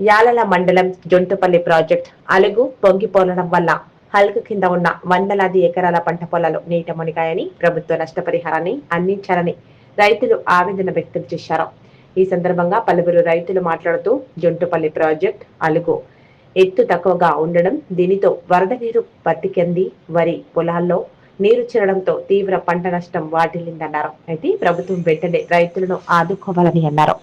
యాలల మండలం జొంటుపల్లి ప్రాజెక్ట్ అలుగు పొంగిపోలడం వల్ల హల్క్ కింద ఉన్న వందలాది ఎకరాల పంట పొలాలు నీట మునిగాయని ప్రభుత్వ నష్టపరిహారాన్ని అందించాలని రైతులు ఆవేదన వ్యక్తం చేశారు. ఈ సందర్భంగా పలువురు రైతులు మాట్లాడుతూ జొంటుపల్లి ప్రాజెక్ట్ అలుగు ఎత్తు తక్కువగా ఉండడం దీనితో వరద నీరు పత్తికంది వరి పొలాల్లో నీరు చేరడంతో తీవ్ర పంట నష్టం వాటిల్లిందన్నారు. అయితే ప్రభుత్వం వెంటనే రైతులను ఆదుకోవాలని అన్నారు.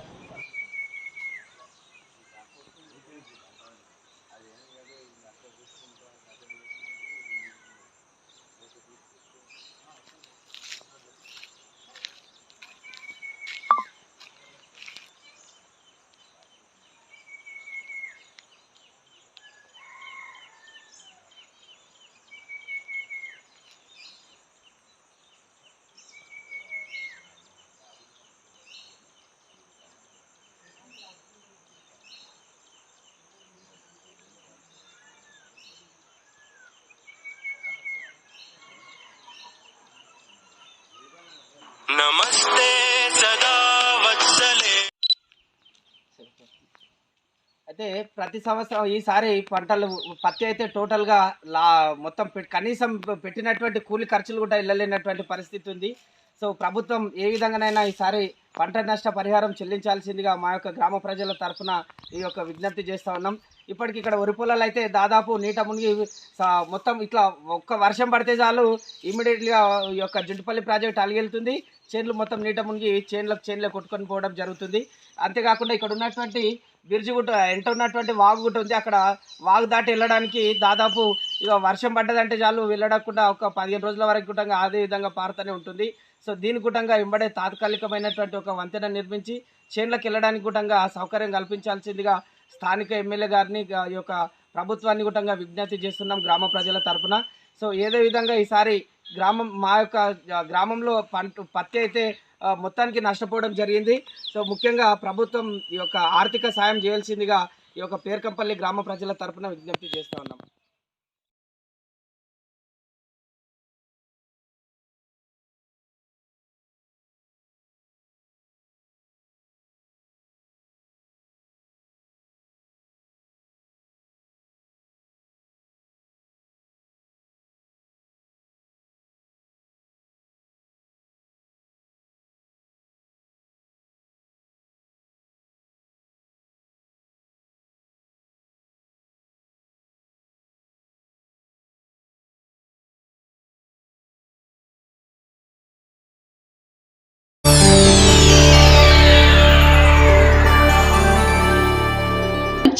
నమస్తే అయితే ప్రతి సంవత్సరం ఈసారి పంటలు పత్తి అయితే టోటల్గా లా మొత్తం కనీసం పెట్టినటువంటి కూలి ఖర్చులు కూడా వెళ్ళలేనటువంటి పరిస్థితి ఉంది. సో ప్రభుత్వం ఏ విధంగానైనా ఈసారి పంట నష్ట పరిహారం చెల్లించాల్సిందిగా మా యొక్క గ్రామ ప్రజల తరఫున ఈ యొక్క విజ్ఞప్తి చేస్తూ ఉన్నాం. ఇప్పటికి ఇక్కడ వరి పొలాలు అయితే దాదాపు నీట మునిగి మొత్తం ఇట్లా ఒక్క వర్షం పడితే చాలు ఇమీడియట్గా ఈ యొక్క జుంటిపల్లి ప్రాజెక్ట్ అలిగెళ్తుంది. చేన్లు మొత్తం నీట మునిగి చేన్లకు చేన్లే కొట్టుకొని పోవడం జరుగుతుంది. అంతేకాకుండా ఇక్కడ ఉన్నటువంటి బిర్జిగుట్ట ఎంట ఉన్నటువంటి వాగుగుట్ట ఉంది. అక్కడ వాగు దాటి వెళ్ళడానికి దాదాపు ఇక వర్షం పడ్డదంటే చాలు వెళ్ళడకుండా ఒక పదిహేను రోజుల వరకు గుట్టంగా అదే విధంగా పారుతూనే ఉంటుంది. సో దీని గుట్టంగా వెంబడే తాత్కాలికమైనటువంటి ఒక వంతెన నిర్మించి చేన్లకు వెళ్ళడానికి గుట్టంగా సౌకర్యం కల్పించాల్సిందిగా స్థానిక ఎమ్మెల్యే గారిని ఈ యొక్క ప్రభుత్వాన్ని కూడా విజ్ఞప్తి చేస్తున్నాం గ్రామ ప్రజల తరఫున సో ఏదే విధంగా ఈసారి గ్రామం మా యొక్క గ్రామంలో పంట పత్తి అయితే మొత్తానికి నష్టపోవడం జరిగింది. సో ముఖ్యంగా ప్రభుత్వం ఈ యొక్క ఆర్థిక సాయం చేయాల్సిందిగా ఈ యొక్క పేర్కంపల్లి గ్రామ ప్రజల తరపున విజ్ఞప్తి చేస్తూ ఉన్నాం.